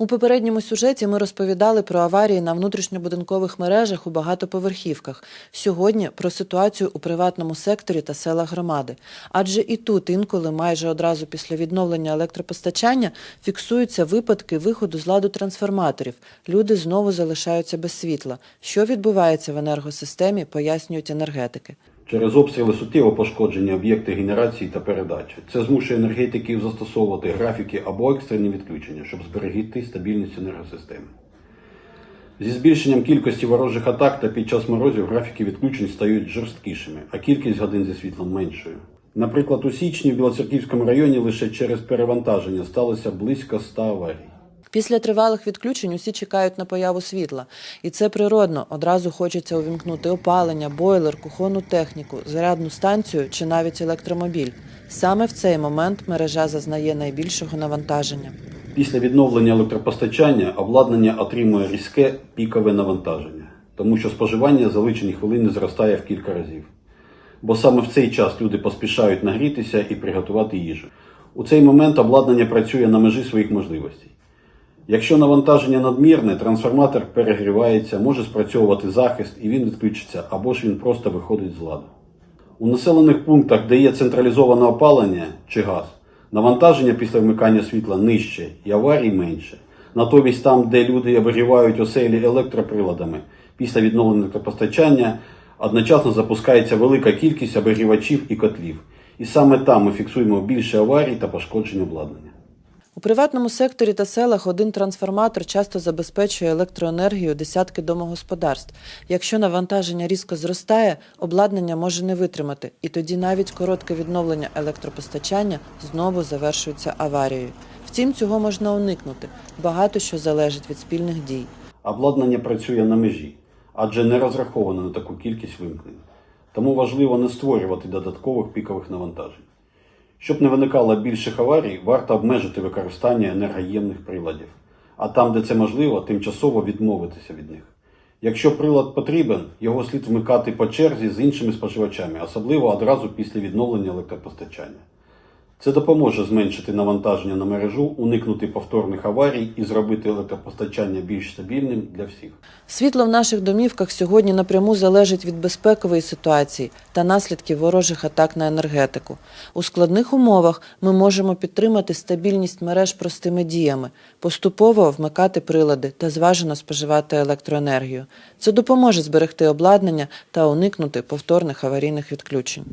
У попередньому сюжеті ми розповідали про аварії на внутрішньобудинкових мережах у багатоповерхівках. Сьогодні про ситуацію у приватному секторі та селах громади. Адже і тут інколи майже одразу після відновлення електропостачання фіксуються випадки виходу з ладу трансформаторів. Люди знову залишаються без світла. Що відбувається в енергосистемі, пояснюють енергетики. Через обстріли суттєво пошкоджені об'єкти генерації та передачі. Це змушує енергетиків застосовувати графіки або екстрені відключення, щоб зберегти стабільність енергосистеми. Зі збільшенням кількості ворожих атак та під час морозів графіки відключень стають жорсткішими, а кількість годин зі світлом меншою. Наприклад, у січні в Білоцерківському районі лише через перевантаження сталося близько 100 аварій. Після тривалих відключень усі чекають на появу світла. І це природно. Одразу хочеться увімкнути опалення, бойлер, кухонну техніку, зарядну станцію чи навіть електромобіль. Саме в цей момент мережа зазнає найбільшого навантаження. Після відновлення електропостачання обладнання отримує різке пікове навантаження, тому що споживання за лічені хвилини зростає в кілька разів. Бо саме в цей час люди поспішають нагрітися і приготувати їжу. У цей момент обладнання працює на межі своїх можливостей. Якщо навантаження надмірне, трансформатор перегрівається, може спрацьовувати захист і він відключиться, або ж він просто виходить з ладу. У населених пунктах, де є централізоване опалення чи газ, навантаження після вмикання світла нижче і аварій менше. Натомість там, де люди обігрівають оселі електроприладами, після відновлення електропостачання одночасно запускається велика кількість обігрівачів і котлів. І саме там ми фіксуємо більше аварій та пошкоджень обладнання. У приватному секторі та селах один трансформатор часто забезпечує електроенергію десятки домогосподарств. Якщо навантаження різко зростає, обладнання може не витримати, і тоді навіть коротке відновлення електропостачання знову завершується аварією. Втім, цього можна уникнути. Багато що залежить від спільних дій. Обладнання працює на межі, адже не розраховано на таку кількість вимкнень. Тому важливо не створювати додаткових пікових навантажень. Щоб не виникало більших аварій, варто обмежити використання енергоємних приладів, а там, де це можливо, тимчасово відмовитися від них. Якщо прилад потрібен, його слід вмикати по черзі з іншими споживачами, особливо одразу після відновлення електропостачання. Це допоможе зменшити навантаження на мережу, уникнути повторних аварій і зробити електропостачання більш стабільним для всіх. Світло в наших домівках сьогодні напряму залежить від безпекової ситуації та наслідків ворожих атак на енергетику. У складних умовах ми можемо підтримати стабільність мереж простими діями, поступово вмикати прилади та зважено споживати електроенергію. Це допоможе зберегти обладнання та уникнути повторних аварійних відключень.